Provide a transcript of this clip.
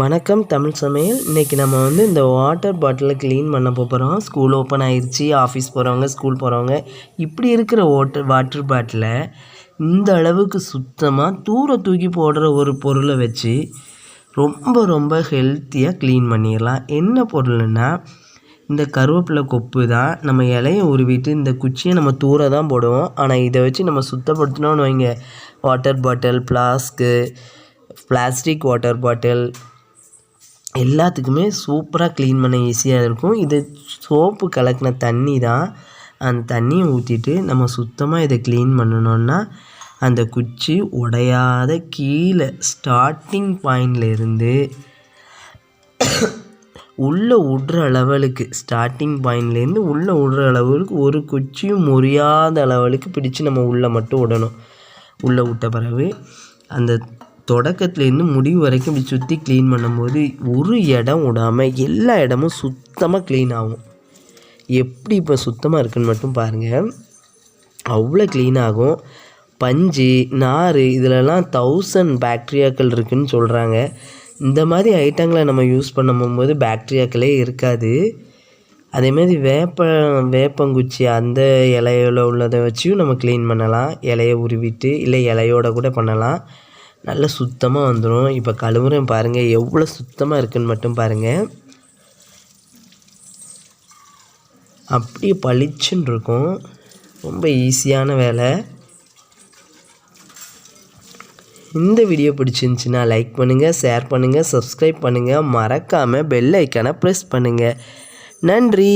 வணக்கம் தமிழ் சமையல். இன்றைக்கி நம்ம வந்து இந்த வாட்டர் பாட்டிலை க்ளீன் பண்ண போகிறோம் ஸ்கூல் ஓப்பன் ஆயிடுச்சு ஆஃபீஸ் போகிறவங்க ஸ்கூல் போகிறவங்க இப்படி இருக்கிற வாட்டர் வாட்டர் பாட்டிலை இந்த அளவுக்கு சுத்தமாக தூர தூக்கி போடுற ஒரு பொருளை வச்சு ரொம்ப ரொம்ப ஹெல்த்தியாக க்ளீன் பண்ணிடலாம். என்ன பொருள்னா இந்த கருவேப்பிலை கொப்பு தான். நம்ம இலையை உருவிட்டு இந்த குச்சியை நம்ம தூர தான் போடுவோம். ஆனால் இதை வச்சு நம்ம சுத்தப்படுத்தினோன்னு வைங்க. Water bottle flask plastic water bottle எல்லாத்துக்குமே சூப்பராக க்ளீன் பண்ண ஈஸியாக இருக்கும். இது சோப்பு கலக்கின தண்ணி தான். அந்த தண்ணியை ஊற்றிட்டு நம்ம சுத்தமாக இதை க்ளீன் பண்ணணுன்னா அந்த குச்சி உடையாத கீழே ஸ்டார்டிங் பாயிண்ட்லேருந்து உள்ளே விடுற அளவுக்கு ஸ்டார்டிங் பாயிண்ட்லேருந்து உள்ளே விடுற அளவுக்கு ஒரு குச்சியும் முறியாத அளவுக்கு பிடிச்சு நம்ம உள்ளே மட்டும் விடணும் உள்ளே விட்ட பிறகு அந்த தொடக்கத்துலேருந்து முடிவு வரைக்கும் இப்படி சுற்றி க்ளீன் பண்ணும்போது ஒரு இடம் விடாமல் எல்லா இடமும் சுத்தமாக க்ளீன் ஆகும். எப்படி இப்போ சுத்தமாக இருக்குன்னு மட்டும் பாருங்கள் அவ்வளோ க்ளீன் ஆகும். பஞ்சு நார் இதிலலாம் தௌசண்ட் பாக்டீரியாக்கள் இருக்குதுன்னு சொல்கிறாங்க இந்த மாதிரி ஐட்டங்களை நம்ம யூஸ் பண்ணும்போது பாக்டீரியாக்களே இருக்காது. அதேமாதிரி வேப்ப வேப்பங்குச்சி அந்த இலையில உள்ளதை வச்சியும் நம்ம க்ளீன் பண்ணலாம். இலையை உருவிட்டு இல்லை இலையோட கூட பண்ணலாம். நல்லா சுத்தமாக வந்துடும் இப்போ கழுவுறேன் பாருங்கள் எவ்வளோ சுத்தமாக இருக்குதுன்னு மட்டும் பாருங்கள் அப்படியே பளிச்சுன்னு இருக்கும். ரொம்ப ஈஸியான வேலை. இந்த வீடியோ பிடிச்சிருந்துச்சின்னா லைக் பண்ணுங்கள் ஷேர் பண்ணுங்கள் சப்ஸ்கிரைப் பண்ணுங்கள் மறக்காமல் பெல் ஐக்கானை ப்ரெஸ் பண்ணுங்கள் நன்றி.